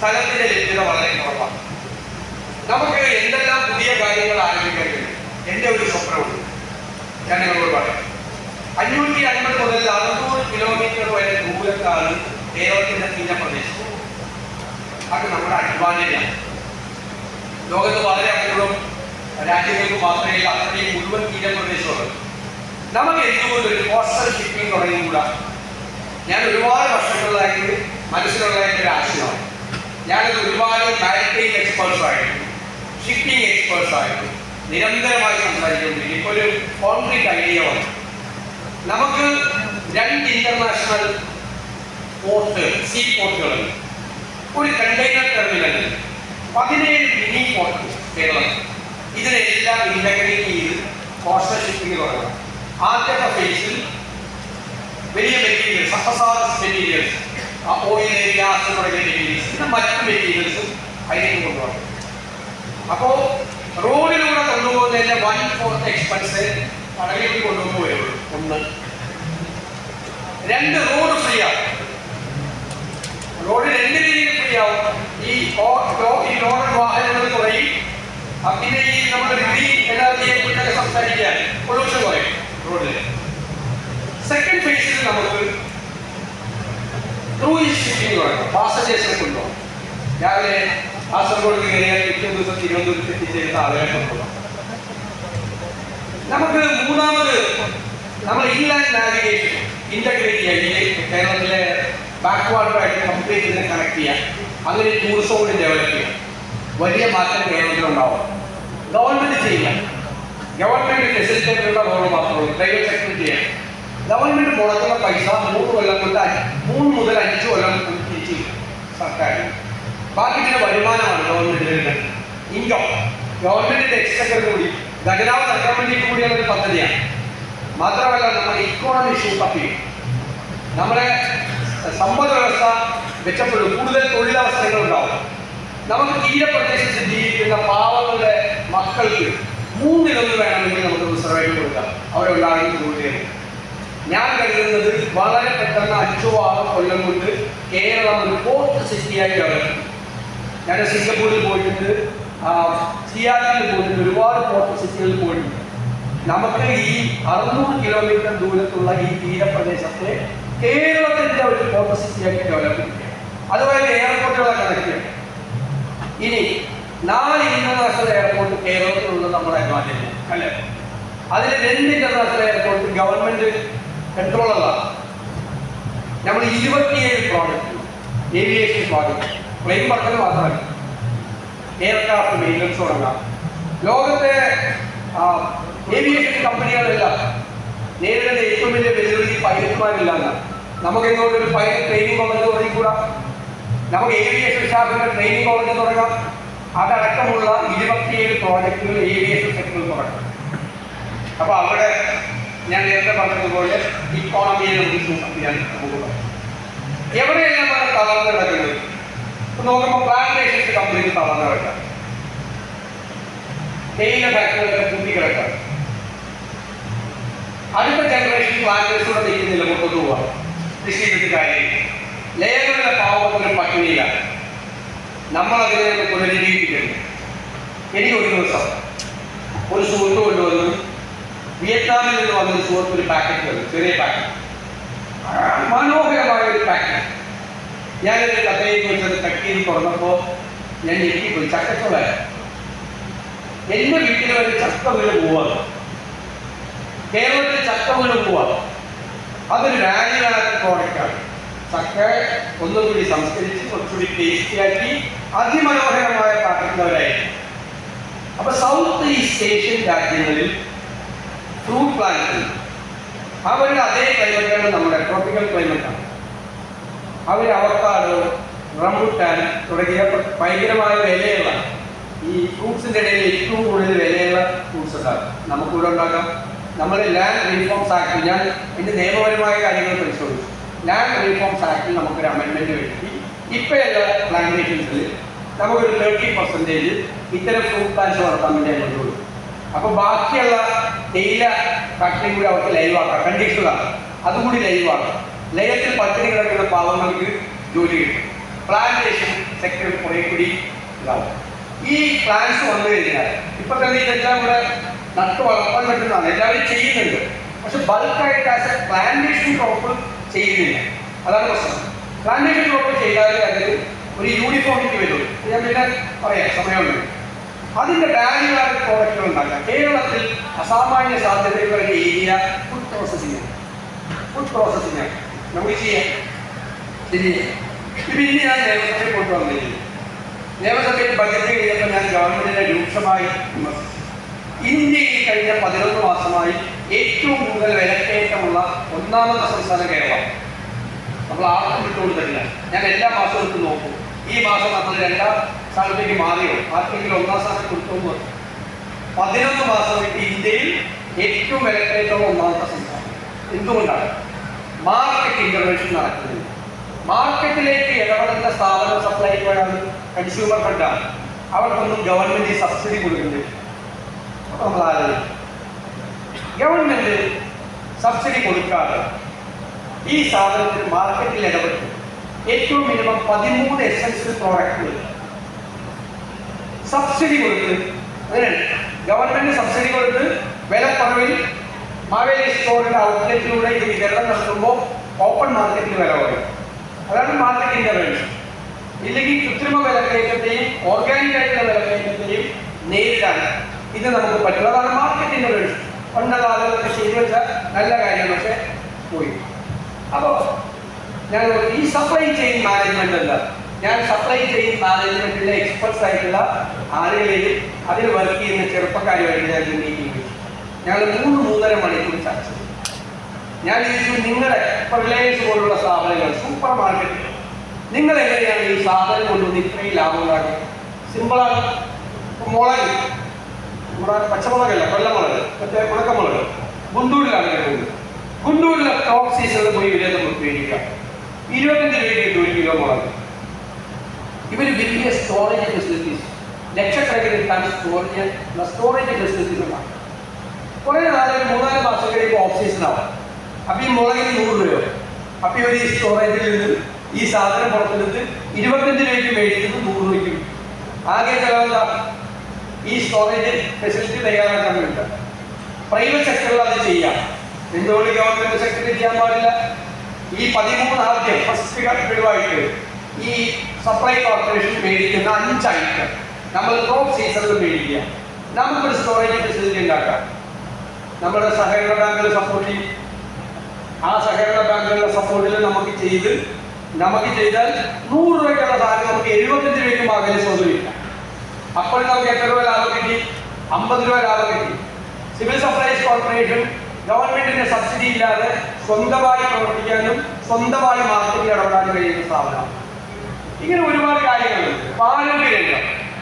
സ്ഥലത്തിന്റെ ലഭ്യത വളരെ കുറവാണ്. നമുക്ക് എന്തെല്ലാം പുതിയ കാര്യങ്ങൾ ആരംഭിക്കാൻ കഴിയും എന്റെ ഒരു സ്വപ്നമുണ്ട്. ഞാൻ നിങ്ങളോട് പറയാം. അഞ്ഞൂറ്റി അൻപത് മുതൽ അറുന്നൂറ് കിലോമീറ്റർ വരെ ദൂരത്താണ് കേരളത്തിന്റെ തീരപ്രദേശം അത് നമ്മുടെ അഡ്വാന്റേജാണ് ലോകത്ത് വളരെ അപൂർവം രാജ്യങ്ങൾക്ക് മാത്രമേ അത്രയും മുഴുവൻ തീരപ്രദേശമുള്ളത് നമുക്ക് എന്തുകൊണ്ട് ഒരു കോസ്റ്റൽ ഷിപ്പിംഗ് തുടങ്ങിയും കൂടാ? ഞാൻ ഒരുപാട് വർഷങ്ങളിലായിട്ട് മനസ്സിലുള്ള ഒരു ആശയമാണ്. ഞാനത് ഒരുപാട് മാരിടൈം എക്സ്പേർട്സ് ആയിരുന്നു ഷിപ്പിംഗ് എക്സ്പേർട്സ് ആയിരുന്നു നിരന്തരമായി സംസാരിച്ചുകൊണ്ടിരിക്കും ഇപ്പോൾ ഒരു കോൺക്രീറ്റ് ഐഡിയ വന്നു. നമുക്ക് രണ്ട് ഇന്റർനാഷണൽ പോർട്ട് സീ പോർട്ടുകളുണ്ട് ഒരു കണ്ടെയ്നർ ടെർമിനൽ പതിനേഴ് മിനി പോർട്ട് കേരളത്തിൽ ഇതിനെല്ലാം ഇന്റഗ്രേറ്റ് ചെയ്ത് കോസ്റ്റൽ ഷിപ്പിംഗ് തുടങ്ങണം ആദ്യത്തെ ഫേസിൽ വലിയ മെറ്റീരിയൽസ് അപ്പസാദസ് മെറ്റീരിയൽസ് ഓയിൽ ഗ്യാസ് തുടങ്ങിയ മെറ്റീരിയൽസ് പിന്നെ മറ്റു മെറ്റീരിയൽസും അതിലേക്ക് കൊണ്ടുപോകണം അപ്പോൾ റോഡിലൂടെ കൊണ്ടുപോകുന്നതിന്റെ വൺ ഫോർത്ത് എക്സ്പെൻസ് കടലിലേക്ക് കൊണ്ടുപോകുമ്പോൾ ഒന്ന്. രണ്ട് റോഡ് ഫ്രീ ആണ് റോഡ് രണ്ട് രീതിയിൽ ഫ്രീ ആവും? ഈ ഈ ലോഡ് വാഹനങ്ങൾ കുറയും. പിന്നെ ഈ നമ്മുടെ ഗ്രീൻ എനർജിയെ കുറിച്ചൊക്കെ സംസാരിക്കാൻ പൊല്യൂഷൻ കുറയും റോഡിൽ സെക്കൻഡ് ഫേസിൽ നമുക്ക് ക്രൂയിസ് ഷിപ്പിംഗ് പാസ് പാസഞ്ചേഴ്സിനെ കൊണ്ടുപോകാം രാവിലെ കാസർഗോഡ് കയറിയാൽ ഏറ്റവും ദിവസം തിരുവനന്തപുരത്ത് എത്തിച്ചേരുന്ന ആളുകളെ കൊണ്ടുപോകാം. നമുക്ക് മൂന്നാമത് നമ്മൾ ഇൻലാൻഡ് നാവിഗേഷൻ ഇന്റഗ്രേറ്റ് ചെയ്യാൻ ഈ കേരളത്തിലെ ബാക്ക്വാർഡറായിട്ട് കംപ്ലീറ്റ് ഇതിനെ കണക്ട് ചെയ്യാം. അങ്ങനെ ടൂറിസം കൂടി ഡെവലപ്പ് ചെയ്യാം. വലിയ മാറ്റം കേരളത്തിലുണ്ടാവും. ഗവൺമെന്റ് ചെയ്യാം ഗവൺമെന്റ് ഫെസിലിറ്റേറ്ററുടെ റോൾ മാത്രമേ പ്രൈവറ്റ് സെക്ടർ ചെയ്യാം. ഗവൺമെന്റ് മുടക്കുന്ന പൈസ മൂന്ന് കൊല്ലം കൊണ്ട് മൂന്ന് മുതൽ അഞ്ച് കൊല്ലം സർക്കാർ. ബാക്കി പിന്നെ വരുമാനമാണ് ഗവൺമെന്റിന് ഇൻകം. ഗവൺമെന്റിന്റെ എക്സ്പെക്ടർ കൂടി ഖജനാവ് സർക്കാരിന്റെ കൂടിയുള്ള ഒരു പദ്ധതിയാണ്. മാത്രമല്ല നമ്മുടെ ഇക്കോണമി ഷൂട്ടപ്പ് നമ്മുടെ സമ്പദ് വ്യവസ്ഥ മെച്ചപ്പെടും. കൂടുതൽ തൊഴിലവസരങ്ങൾ ഉണ്ടാവും. നമുക്ക് തീരപ്രദേശത്ത് ജീവിക്കുന്ന പാവങ്ങളുടെ മക്കൾക്ക് മൂന്നിലൊന്ന് വേണമെങ്കിൽ നമുക്ക് റിസർവേറ്റ് കൊടുക്കാം. അവരുണ്ടാകുന്ന ജോലിയാണ് ഞാൻ കരുതുന്നത് വളരെ പെട്ടെന്ന് അഞ്ചോ ആറോ കൊല്ലം കൊണ്ട് കേരളം ഒരു പോർട്ട് സിറ്റിയായി ചെയ്യും. ഞാൻ സിംഗപ്പൂരിൽ പോയിട്ടുണ്ട്. സിയാറ്റിൽ പോയിട്ടുണ്ട്. ഒരുപാട് പോർട്ട് സിറ്റികളിൽ പോയിട്ടുണ്ട്. നമുക്ക് ഈ അറുന്നൂറ് കിലോമീറ്റർ ദൂരത്തുള്ള ഈ തീരപ്രദേശത്തെ കേരളത്തിന്റെ ഒരു പോർട്ട് സിറ്റിയാക്കി ഡെവലപ്പ് ചെയ്യുക അതുപോലെ എയർപോർട്ടുകളൊക്കെ കണക്ട് ഇനി നാല് ഇന്റർനാഷണൽ എയർപോർട്ട് കേരളത്തിലുള്ള നമ്മുടെ അഡ്വാന്റേജ് അല്ലേ? അതിൽ രണ്ട് ഇന്റർനാഷണൽ എയർപോർട്ട് ഗവൺമെന്റ് കൺട്രോളുള്ള നമ്മൾ ഇരുപത്തിയേഴ് പ്രോജക്റ്റ് ഏവിയേഷൻ പ്രോജക്റ്റ് പ്ലെയിൻ പറക്കൽ മാത്രമല്ല. എയർക്രാഫ്റ്റ് മെയിന്റനൻസ് തുടങ്ങാം ലോകത്തെ ഏവിയേഷൻ കമ്പനികളെല്ലാം. നേരിടുന്ന ഏറ്റവും വലിയ വെല്ലുവിളി പൈലറ്റ്മാരില്ലാന്ന്. നമുക്ക് എന്തുകൊണ്ട് ഒരു പൈലറ്റ് ട്രെയിനിങ് കോളേജ് തുടങ്ങിക്കൂടാ നമുക്ക് ഏവിയേഷൻ സ്റ്റാഫിന്റെ ട്രെയിനിങ് കോളേജ് തുടങ്ങാം. അതടക്കമുള്ള ഇരുപത്തിയേഴ് പ്രോജക്റ്റുകൾ ഏവിയേഷൻ സെക്ടറിൽ തുടങ്ങാം. അപ്പോൾ അവിടെ ഞാൻ നേരത്തെ പറഞ്ഞതുപോലെ ഇക്കോണമിയെ നമുക്ക് സൂക്ഷിക്കാൻ നമുക്ക് പറയാം എവിടെയെല്ലാം തളർന്ന് കിടക്കുന്നത് ഇപ്പൊ നോക്കുമ്പോൾ പ്ലാന്റേഷൻസ് കംപ്ലീറ്റ് തളർന്ന് കിടക്കാം. തേയില ഫാക്ടറികളൊക്കെ പൂട്ടി കിടക്കാം. അടുത്ത ജനറേഷൻ പ്ലാന്റേഴ്സൂടെ നിൽക്കുന്നില്ല മുന്നോട്ട് പോവാം. കൃഷി കാര്യം ലേഖകളുടെ പാവത്തിന് പട്ടിണിയില്ല. നമ്മളതിനെ പുനരുജ്ജീവിക്കുന്നു എനിക്ക് ഒരു ദിവസം ഒരു സുഹൃത്ത് കൊണ്ടുവന്നു വിയറ്റ്നാമിൽ നിന്ന് വന്ന ഒരു സുഹൃത്ത് ഒരു പാക്കറ്റ് തന്നു ചെറിയ പാക്കറ്റ് മനോഹരമായ ഒരു പാക്കറ്റ് ഞാനൊരു കഥയിൽ വെച്ചത് കട്ടിയിൽ തുറന്നപ്പോൾ ഞാൻ ഞെട്ടിപ്പോയി ചക്കച്ചോള. എന്റെ വീട്ടിൽ വരെ ചക്ക വീണ് പോവാണ് കേരളത്തിൽ ചക്ക വീണ് പോവാണ് അതൊരു വാല്യൂആഡ് പ്രോഡക്റ്റാണ് ചക്ക ഒന്നും കൂടി സംസ്കരിച്ച് കുറച്ചുകൂടി ടേസ്റ്റിയാക്കി അതിമനോഹരമായ പാത്രങ്ങളായിരിക്കും അപ്പൊ സൗത്ത് ഈസ്റ്റ് ഏഷ്യൻ രാജ്യങ്ങളിൽ ഫ്രൂട്ട് പ്ലാന്റ് അവരുടെ അതേ ക്ലൈമറ്റാണ് നമ്മുടെ ട്രോപ്പിക്കൽ ക്ലൈമറ്റാണ് അവർ അവക്കാട് റംബുട്ടാൻ തുടങ്ങിയ ഭയങ്കരമായ വിലയുള്ള ഈ ഫ്രൂട്ട്സിന്റെ ഇടയിൽ ഏറ്റവും കൂടുതൽ വിലയുള്ള ഫ്രൂട്ട്സ് ഉണ്ടാകും നമുക്കിവിടെ ഉണ്ടാക്കാം. നമ്മൾ ലാൻഡ് റീഫോംസ് ആക്ട് ഞാൻ എന്റെ നിയമപരമായ കാര്യങ്ങൾ പരിശോധിച്ചു. ലാൻഡ് റീഫോംസ് ആക്ടിൽ നമുക്കൊരു അമെൻമെന്റ് വരുത്തി. ഇപ്പോഴുള്ള പ്ലാന്റേഷൻസിൽ നമുക്കൊരു തേർട്ടി പെർസെന്റേജ് ഇത്തരം ഫ്രൂട്ട് പ്ലാന്റ്സ് വളർത്താൻ വേണ്ടി അപ്പോൾ അപ്പൊ ബാക്കിയുള്ള തേയില ഫാക്ടറി കൂടി അവർക്ക് ലൈവാക്കാം കണ്ടീഷണലാണ് അതുകൂടി ലൈവാക്കാം ലയത്തിൽ പട്ടിണി കിടക്കുന്ന പാവങ്ങൾക്ക് ജോലി കിട്ടും. പ്ലാന്റേഷൻ സെക്ടർ കുറെ കൂടി ഇതാവും. ഈ പ്ലാൻസ് വന്നു കഴിഞ്ഞാൽ ഇപ്പൊ തന്നെ ഇതെല്ലാം കൂടെ നട്ടു വളർത്താൻ പറ്റുന്നതാണ്. എല്ലാവരും ചെയ്യുന്നുണ്ട്. പക്ഷെ ബൾക്കായിട്ട് ആസ് എ പ്ലാന്റേഷൻ ക്രോപ്പ് ചെയ്യുന്നില്ല. അതാണ് പ്രശ്നം. പ്ലാന്റേഷൻ ക്രോപ്പ് ചെയ്താലേ അതിൽ ഒരു യൂണിഫോമിറ്റി വരുള്ളൂ ഞാൻ പിന്നെ പറയാം. സമയമുണ്ട്. അതിന്റെ വാല്യൂ ആഡ് പ്രോഡക്റ്റുകൾ ഉണ്ടാക്കാം. കേരളത്തിൽ അസാമാന്യ സാധ്യതയുള്ള area food processing food processing ആണ്. നമുക്ക് ചെയ്യാം. ശരി ഇനി ഞാൻ നിയമസഭയിൽ കൊണ്ടുവന്നിരിക്കുന്നു നിയമസഭയിൽ ബജറ്റ് കഴിഞ്ഞപ്പോൾ ഞാൻ ഗവൺമെന്റിനെ രൂക്ഷമായി ഇന്ത്യയിൽ കഴിഞ്ഞ പതിനൊന്ന് മാസമായി ഏറ്റവും കൂടുതൽ വിലക്കയറ്റമുള്ള ഒന്നാമത്തെ സംസ്ഥാനം കേരളം. നമ്മൾ ആർക്കും വിട്ടുകൊടുത്തിട്ടില്ല ഞാൻ എല്ലാ മാസവും നോക്കും. ഈ മാസം നമ്മൾ രണ്ടാം സ്ഥാനത്തേക്ക് മാറിയോ? ആർക്കെങ്കിലും ഒന്നാം സ്ഥാനം കൊടുത്തു പതിനൊന്ന് മാസമായിട്ട് ഇന്ത്യയിൽ ഏറ്റവും വിലക്കയറ്റമുള്ള ഒന്നാമത്തെ സംസ്ഥാനം എന്തുകൊണ്ടാണ്? മാർക്കറ്റ് ഇന്റർവെൻഷൻ നടക്കുന്നില്ല മാർക്കറ്റിലേക്ക് ഇടപെടുന്ന സ്ഥാപനം സപ്ലൈ ചെയ്യാനാണ് കൺസ്യൂമർ ഫണ്ടാണ് അവർക്കൊന്നും ഗവൺമെന്റ് സബ്സിഡി കൊടുക്കുന്നില്ല. അപ്പൊ നമ്മൾ ആലോചിക്കും. ഗവൺമെന്റ് സബ്സിഡി കൊടുക്കാതെ ഈ സാധനത്തിന് മാർക്കറ്റിൽ ഇടപെട്ട് ഏറ്റവും മിനിമം പതിമൂന്ന് എസൻഷ്യൽ പ്രോഡക്റ്റുകൾ സബ്സിഡി കൊടുത്ത് അങ്ങനെയാണ് ഗവൺമെന്റ് സബ്സിഡി കൊടുത്ത് വിലക്കുറവിൽ മാവേലി സ്റ്റോറിന്റെ ഔട്ട്ലെറ്റിലൂടെ ഇത് വിതരണം നടത്തുമ്പോൾ ഓപ്പൺ മാർക്കറ്റിൽ വില കുറയും. അതാണ് മാർക്കറ്റ് ഇന്റർവെൻഷൻ ഇല്ലെങ്കിൽ കൃത്രിമ വിലക്കയറ്റത്തെയും ഓർഗാനിക് ആയിട്ടുള്ള വിലക്കയറ്റത്തെയും നേരിടാൻ ഇത് നമുക്ക് പറ്റും അതാണ് മാർക്കറ്റ് ഇന്റർവെൻഷൻ പണ്ടുള്ള ആളുകളൊക്കെ ചെയ്തു വെച്ച നല്ല കാര്യം പക്ഷെ പോയി. അപ്പോൾ ഞങ്ങൾ ഈ സപ്ലൈ ചെയിൻ മാനേജ്മെന്റ് അല്ല ഞാൻ സപ്ലൈ ചെയിൻ മാനേജ്മെന്റിലെ എക്സ്പെർട്സ് ആയിട്ടുള്ള ആളുകളെയും അതിൽ വർക്ക് ചെയ്യുന്ന ചെറുപ്പക്കാരുമായിട്ട് ഞാൻ മീറ്റിംഗ് ഞങ്ങൾ മൂന്ന് മൂന്നര മണിക്കൂർ ചർച്ച ചെയ്തു. ഞാൻ ചോദിച്ചു നിങ്ങളെ ഇപ്പൊ റിലയൻസ് പോലുള്ള സ്ഥാപനങ്ങൾ സൂപ്പർ മാർക്കറ്റ് നിങ്ങൾ എങ്ങനെയാണ് ഈ സാധനം കൊണ്ടുവന്ന് ഇത്രയും ലാഭം ഉണ്ടാക്കുന്നത് സിമ്പിളാണ് മുളക്. നമ്മുടെ പച്ചമുളകല്ല കൊല്ലമുളക് മറ്റേ ഉണക്കമുളക്. ഗുണ്ടൂരിലാണ് കിട്ടുന്നത് ഗുണ്ടൂരിലെ ടോപ്പ് സീസണിൽ പോയി വില നമുക്ക് മേടിക്കാം. ഇരുപത്തഞ്ച് രൂപയ്ക്ക് ഒരു കിലോ മുളക്. ഇവർ വലിയ സ്റ്റോറേജ് ഫെസിലിറ്റീസ് ലക്ഷക്കണക്കിന് സ്റ്റോറേജ് സ്റ്റോറേജ് ഫെസിലിറ്റീസ് ഉണ്ടാകും കുറേ നാല് ഒരു മൂന്നാൽ മാസം കഴിയുമ്പോൾ ഓഫ് സീസൺ ആവും അപ്പൊ ഈ മുളകിന് നൂറ് രൂപയോ? അപ്പൊ ഇവർ ഈ സ്റ്റോറേജിൽ നിന്ന് ഈ സാധനം പുറത്തെടുത്ത് ഇരുപത്തഞ്ച് രൂപയ്ക്ക് മേടിക്കുന്നത് നൂറ് രൂപയ്ക്ക്. ആകെ ചെലവെന്താ ഈ സ്റ്റോറേജ് ഫെസിലിറ്റി തയ്യാറാക്കാൻ വേണ്ടി പ്രൈവറ്റ് സെക്ടറിൽ അത് ചെയ്യാം. എന്തുകൊണ്ട് ഗവൺമെന്റ് സെക്ടറിൽ ചെയ്യാൻ പാടില്ല? ഈ പതിമൂന്ന് ആദ്യം ഫസ്റ്റ് ഘട്ടമായിട്ട് ഈ സപ്ലൈ കോർപ്പറേഷൻ മേടിക്കുന്ന അഞ്ച് ഐറ്റം നമ്മൾ ക്രോപ്പ് സീസണിൽ മേടിക്കുക. നമുക്കൊരു സ്റ്റോറേജ് ഫെസിലിറ്റി ഉണ്ടാക്കാം. നമ്മുടെ സഹകരണ ബാങ്കുകൾ സപ്പോർട്ട് ചെയ്യും ആ സഹകരണ ബാങ്കുകളുടെ സപ്പോർട്ടിൽ നമുക്ക് ചെയ്ത് നമുക്ക് ചെയ്താൽ നൂറ് രൂപയ്ക്കുള്ള സാധനം നമുക്ക് എഴുപത്തഞ്ച് രൂപയ്ക്ക് വാങ്ങാൻ സ്വന്തമില്ല അപ്പോൾ നമുക്ക് എത്ര രൂപ ലാഭം കിട്ടി? അമ്പത് രൂപ ലാഭം കിട്ടി. സിവിൽ സപ്ലൈസ് കോർപ്പറേഷൻ ഗവൺമെന്റിന്റെ സബ്സിഡി ഇല്ലാതെ സ്വന്തമായി പ്രവർത്തിക്കാനും സ്വന്തമായി മാർക്കറ്റിൽ ഇടപെടാനും കഴിയുന്ന സ്ഥാപനമാണ്. ഇങ്ങനെ ഒരുപാട് കാര്യങ്ങളുണ്ട്. പാരമ്പര്യങ്ങൾ